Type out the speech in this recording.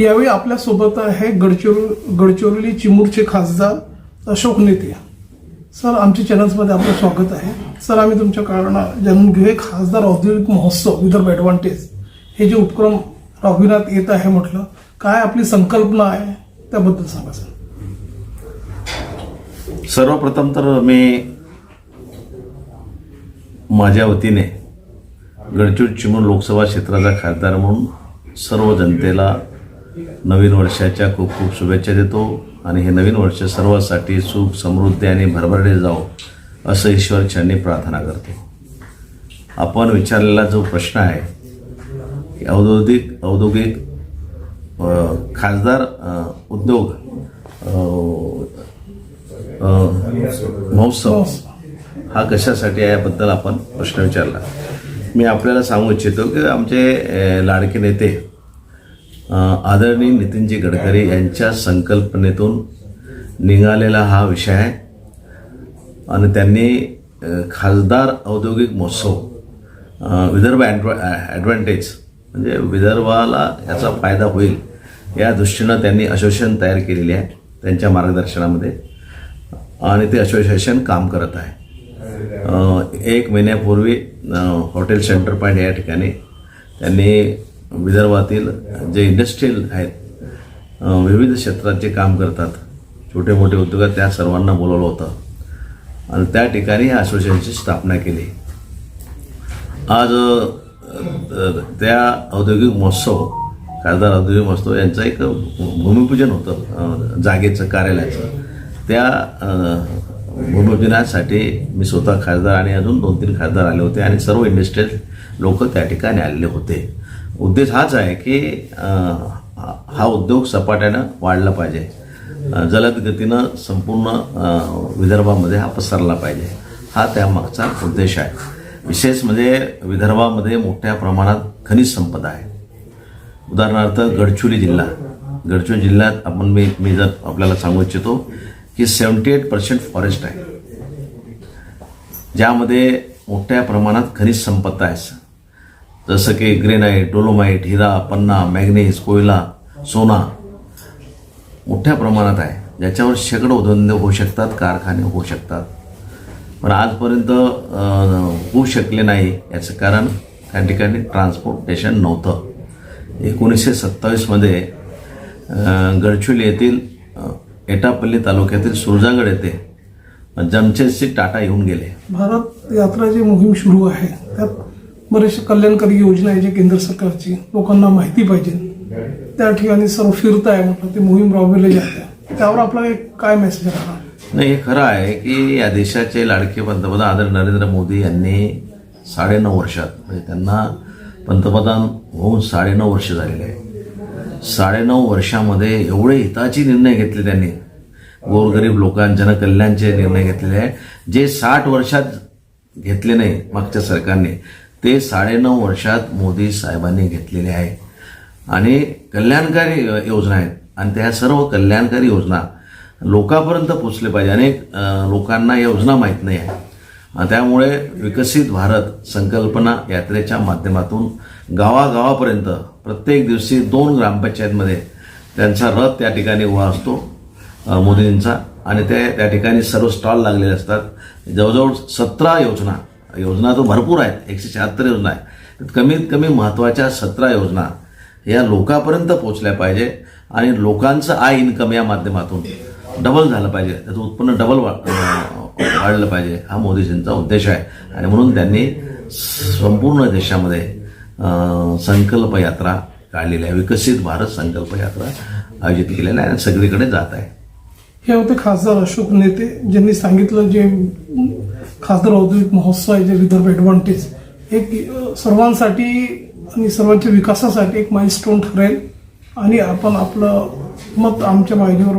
यावेळी आपल्यासोबत आहे गडचिरो गडचिरोली चिमूरचे खासदार अशोक नेते सर आमच्या चॅनल्समध्ये आपलं स्वागत आहे. सर आम्ही तुमच्या कारण जाणून घेऊ एक खासदार औद्योगिक महोत्सव विदर्भ ॲडव्हान्टेज हे जे उपक्रम राबविण्यात येत आहे म्हटलं काय आपली संकल्पना आहे? त्याबद्दल सांगा सर. सर्वप्रथम तर मी माझ्या वतीने गडचिरोली चिमूर लोकसभा क्षेत्राचा खासदार म्हणून सर्व जनतेला नवीन वर्षाच्या खूप खूप शुभेच्छा देतो आणि हे नवीन वर्ष सर्वांसाठी सुख समृद्धी आणि भरभरडे जाओ असं ईश्वर चरणी प्रार्थना करतो. आपण विचारलेला जो प्रश्न आहे की औद्योगिक औद्योगिक खासदार उद्योग महोत्सव हा कशासाठी आहे याबद्दल आपण प्रश्न विचारला. मी आपल्याला सांगू इच्छितो की आमचे लाडके नेते आदरणीय नितीनजी गडकरी यांच्या संकल्पनेतून निघालेला हा विषय आहे. आणि त्यांनी खासदार औद्योगिक महोत्सव विदर्भ ॲडव्हा ॲडव्हान्टेज म्हणजे विदर्भाला याचा फायदा होईल या दृष्टीनं त्यांनी असोसिएशन तयार केलेली आहे त्यांच्या मार्गदर्शनामध्ये. आणि ते असोसिएशन काम करत आहे. एक महिन्यापूर्वी हॉटेल सेंटर पॉईंट या ठिकाणी त्यांनी विदर्भातील जे इंडस्ट्रीयल आहेत विविध क्षेत्रात जे काम करतात छोटे मोठे उद्योगात त्या सर्वांना बोलवलं होतं. आणि त्या ठिकाणी या असोसिएशनची स्थापना केली. आज त्या औद्योगिक महोत्सव खासदार औद्योगिक महोत्सव यांचं एक भूमिपूजन होतं जागेचं कार्यालयाचं. त्या अ, भूमिपूजनासाठी मी स्वतः खासदार आणि अजून दोन तीन खासदार आले होते आणि सर्व इंडस्ट्रियल लोक त्या ठिकाणी आलेले होते. उद्देश हाच आहे की हा उद्योग सपाट्यानं वाढला पाहिजे. जलद गतीनं संपूर्ण विदर्भामध्ये हा पसरला पाहिजे. हा त्यामागचा उद्देश आहे. विशेष म्हणजे विदर्भामध्ये मोठ्या प्रमाणात खनिज संपदा आहे. उदाहरणार्थ गडचिरोली जिल्हा. गडचिरोली जिल्ह्यात आपण मी मी जर आपल्याला सांगू इच्छितो की सेवन्टी एट पर्सेंट फॉरेस्ट आहे. ज्यामध्ये मोठ्या प्रमाणात खनिज संपत्ता आहे जसं की ग्रेनाईट डोलोमाईट हिरा पन्ना मॅग्नेज कोयला सोना मोठ्या प्रमाणात आहे. ज्याच्यावर शेकडो धंदे होऊ शकतात कारखाने होऊ शकतात. पण आजपर्यंत होऊ शकले नाही याचं कारण त्या ठिकाणी ट्रान्सपोर्टेशन नव्हतं. एकोणीसशे सत्तावीसमध्ये गडचुली येथील एटापल्ली तालुक्यातील सुरजागड येथे जमशेदशी टाटा येऊन गेले. भारत यात्रा जी मोहीम सुरू आहे. त्यात बरेचशे कल्याणकारी योजना आहे जे केंद्र सरकारची. लोकांना माहिती पाहिजे. त्या ठिकाणी सर्व फिरत आहे म्हटलं ते मोहीम राबवली जाते. त्यावर आपला एक काय मेसेज राहणार नाही हे खरं आहे की या देशाचे लाडके पंतप्रधान आदरणीय नरेंद्र मोदी यांनी साडेनऊ वर्षात म्हणजे त्यांना पंतप्रधान होऊन साडेनऊ वर्ष झालेले आहे. साडेनऊ वर्षामध्ये एवढे हिताचे निर्णय घेतले त्यांनी. गोरगरीब लोकां जनकल्याणचे निर्णय घेतलेले आहे जे साठ वर्षात घेतले नाही मागच्या सरकारने ते साडेनऊ वर्षात मोदी साहेबांनी घेतलेले आहे. आणि कल्याणकारी योजना आहेत. आणि त्या सर्व कल्याणकारी योजना लोकांपर्यंत पोचले पाहिजे. अनेक लोकांना योजना माहीत नाही आहे त्यामुळे विकसित भारत संकल्पना यात्रेच्या माध्यमातून गावागावापर्यंत प्रत्येक दिवशी दोन ग्रामपंचायतमध्ये त्यांचा रथ त्या ठिकाणी उभा असतो मोदींचा. आणि ते त्या ठिकाणी सर्व स्टॉल लागलेले असतात. जवळजवळ सतरा योजना योजना तर भरपूर आहेत एकशे शहात्तर योजना आहेत. कमीत कमी महत्त्वाच्या सतरा योजना या लोकांपर्यंत पोचल्या पाहिजे आणि लोकांचं आय इन्कम या माध्यमातून डबल झालं पाहिजे. त्याचं उत्पन्न डबल वाढलं पाहिजे. हा मोदीजींचा उद्देश आहे. आणि म्हणून त्यांनी संपूर्ण देशामध्ये संकल्प यात्रा काढलेली आहे विकसित भारत संकल्प यात्रा आयोजित केलेला आहे आणि सगळीकडे जात आहे. हे होते खासदार अशोक नेते ज्यांनी सांगितलं जे खासदार औद्योगिक महोत्सव आहे जे विदर्भ ॲडव्हान्टेज एक सर्वांसाठी आणि सर्वांच्या विकासासाठी एक माइलस्टोन ठरेल आणि आपण आपलं मत आमच्या माहितीवर